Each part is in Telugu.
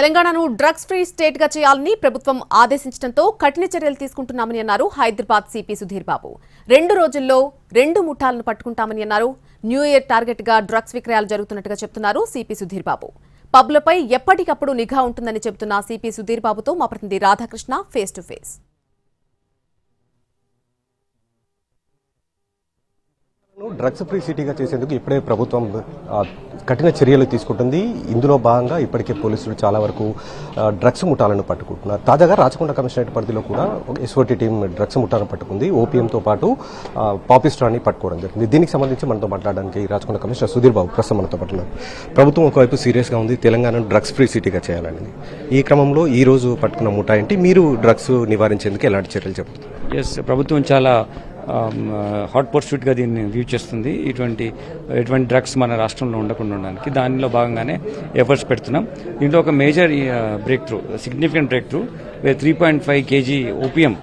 తెలంగాణను డ్రగ్స్ ఫ్రీ స్టేట్గా చేయాలని ప్రభుత్వం ఆదేశించడంతో కఠిన చర్యలు తీసుకుంటున్నామని అన్నారు హైదరాబాద్ సిపి సుధీర్ బాబు. రెండు రోజుల్లో రెండు ముఠాలను పట్టుకుంటామని అన్నారు. న్యూ ఇయర్ టార్గెట్గా డ్రగ్స్ విక్రయాలు జరుగుతున్నట్టుగా చెప్తున్నారు సిపి సుధీర్ బాబు. పబ్లపై ఎప్పటికప్పుడు నిఘా ఉంటుందని చెబుతున్న సిపి సుధీర్ బాబుతో మా ప్రతినిధి Radhakrishna face to face. Drugs free సిటీగా చేసేందుకు ఇప్పుడే ప్రభుత్వం కఠిన చర్యలు తీసుకుంటుంది. ఇందులో భాగంగా ఇప్పటికే పోలీసులు చాలా వరకు డ్రగ్స్ ముఠాలను పట్టుకుంటున్నారు. తాజాగా రాచకొండ కమిషనరేట్ పరిధిలో కూడా ఎస్ఓటీ టీం డ్రగ్స్ ముఠాలను పట్టుకుంది. ఓపీఎంతో పాటు ఆ, పాపిస్టాన్ని పట్టుకోవడం జరిగింది. దీనికి సంబంధించి మనతో మాట్లాడడానికి రాచకొండ కమిషనర్ సుధీర్ బాబు ప్రస్తుతం మనతో పాటు ప్రభుత్వం ఒకవైపు సీరియస్గా ఉంది. తెలంగాణను డ్రగ్స్ ఫ్రీ సిటీగా చేయాలనేది. ఈ క్రమంలో ఈ రోజు పట్టుకున్న ముఠా ఏంటి? మీరు డ్రగ్స్ నివారించేందుకు ఎలాంటి చర్యలు చెబుతున్నారు? ఎస్ ప్రభుత్వం చాలా Um, uh, హాట్ పర్సూట్గా దీన్ని వ్యూ చేస్తుంది. ఇటువంటి ఎటువంటి డ్రగ్స్ మన రాష్ట్రంలో ఉండకుండా ఉండడానికి. దానిలో భాగంగానే ఎఫర్ట్స్ పెడుతున్నాం. దీంట్లో ఒక major breakthrough significant breakthrough three point five kg OPM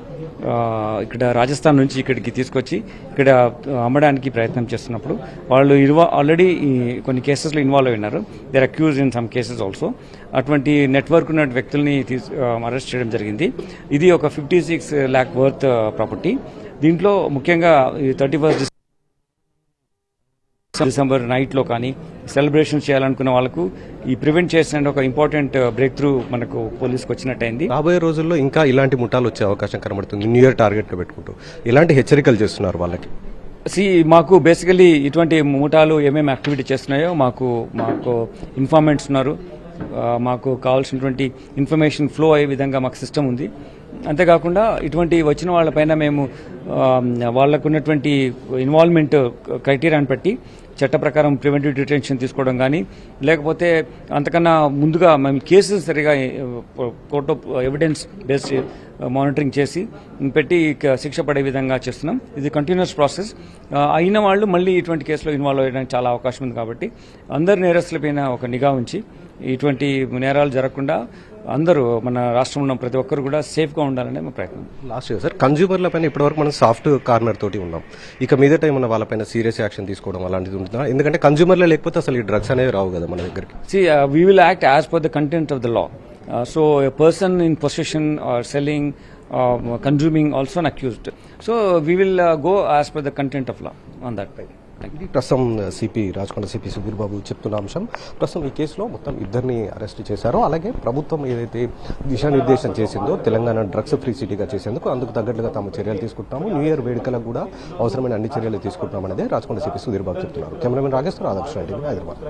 ఇక్కడ రాజస్థాన్ నుంచి ఇక్కడికి తీసుకొచ్చి ఇక్కడ uh, అమ్మడానికి ప్రయత్నం చేస్తున్నప్పుడు వాళ్ళు ఇన్వా ఆల్రెడీ కొన్ని కేసెస్లో ఇన్వాల్వ్ అయినారు there accuse in some cases also అటువంటి నెట్వర్క్ ఉన్న వ్యక్తుల్ని తీసు అరెస్ట్ uh, చేయడం జరిగింది. ఇది ఒక fifty six lakh worth property దీంట్లో ముఖ్యంగా థర్టీ ఫస్ట్ డిసెంబర్ నైట్లో కానీ సెలబ్రేషన్ చేయాలనుకున్న వాళ్ళకు ఈ ప్రివెంట్ చేసిన ఒక ఇంపార్టెంట్ బ్రేక్ త్రూ మనకు పోలీస్కి వచ్చినట్టయింది. రాబోయే రోజుల్లో ఇంకా ఇలాంటి ముఠాలు వచ్చే అవకాశం కనబడుతుంది న్యూ ఇయర్ టార్గెట్ పెట్టుకుంటూ. ఇలాంటి హెచ్చరికలు చేస్తున్నారు వాళ్ళకి. సి మాకు బేసికలీ ఇటువంటి ముఠాలు ఏమేమి యాక్టివిటీ చేస్తున్నాయో మాకు మాకు ఇన్ఫార్మెంట్స్ ఉన్నారు. మాకు కావాల్సినటువంటి ఇన్ఫర్మేషన్ ఫ్లో అయ్యే విధంగా మాకు సిస్టమ్ ఉంది. అంతేకాకుండా ఇటువంటి వచ్చిన వాళ్ళపైన మేము ఆ, వాళ్ళకు ఉన్నటువంటి ఇన్వాల్వ్మెంట్ క్రైటీరియాని బట్టి చట్ట ప్రకారం ప్రివెంటివ్ డిటెన్షన్ తీసుకోవడం కానీ లేకపోతే అంతకన్నా ముందుగా మేము కేసులు సరిగా కోర్టు ఎవిడెన్స్ బేస్డ్ మానిటరింగ్ చేసి పెట్టి శిక్ష పడే విధంగా చేస్తున్నాం. ఇది కంటిన్యూస్ ప్రాసెస్ అయిన వాళ్ళు మళ్ళీ ఇటువంటి కేసులో ఇన్వాల్వ్ అయ్యడానికి చాలా అవకాశం ఉంది కాబట్టి అందరు నేరస్తులపైన ఒక నిఘా ఉంచి ఇటువంటి నేరాలు జరగకుండా అందరూ మన రాష్ట్రంలో ఉన్న ప్రతి ఒక్కరు కూడా సేఫ్గా ఉండాలనే మా ప్రయత్నం. లాస్ట్ ఇయర్ సార్ కన్జ్యూమర్ల పైన ఇప్పటివరకు మనం సాఫ్ట్ కార్నర్ తోటి ఉన్నాం. ఇక మీదట ఏమన్నా వాళ్ళపైన సీరియస్ యాక్షన్ తీసుకోవడం అలాంటిది ఉంటుందా? ఎందుకంటే కన్జ్యూమర్లే లేకపోతే అసలు ఈ డ్రగ్స్ అనేవి రావు కదా మన దగ్గరికి. See, uh, we will act as per the content of the law. Uh, so, a person in possession or selling, um, consuming, also an accused. So, we will uh, go as per the content of ఇది ప్రస్తుతం uh, CP Rachakonda CP Sudheer Babu చెప్తున్న అంశం. ప్రస్తుతం ఈ కేసులో మొత్తం ఇద్దరిని అరెస్ట్ చేశారో. అలాగే ప్రభుత్వం ఏదైతే దిశానిర్దేశం చేసిందో తెలంగాణ డ్రగ్స్ ఫ్రీ సిటీగా చేసేందుకు అందుకు తగ్గట్లుగా తాము చర్యలు తీసుకుంటాము న్యూ ఇయర్ వేడుకలకు కూడా అవసరమైన అన్ని చర్యలు తీసుకుంటున్నామనేది రాచకొండ సిపి సుధీర్ బాబు చెప్తున్నారు. కెమెరామెన్ రాగేశ్వర ఆదర్శ రెడ్డి హైదరాబాద్.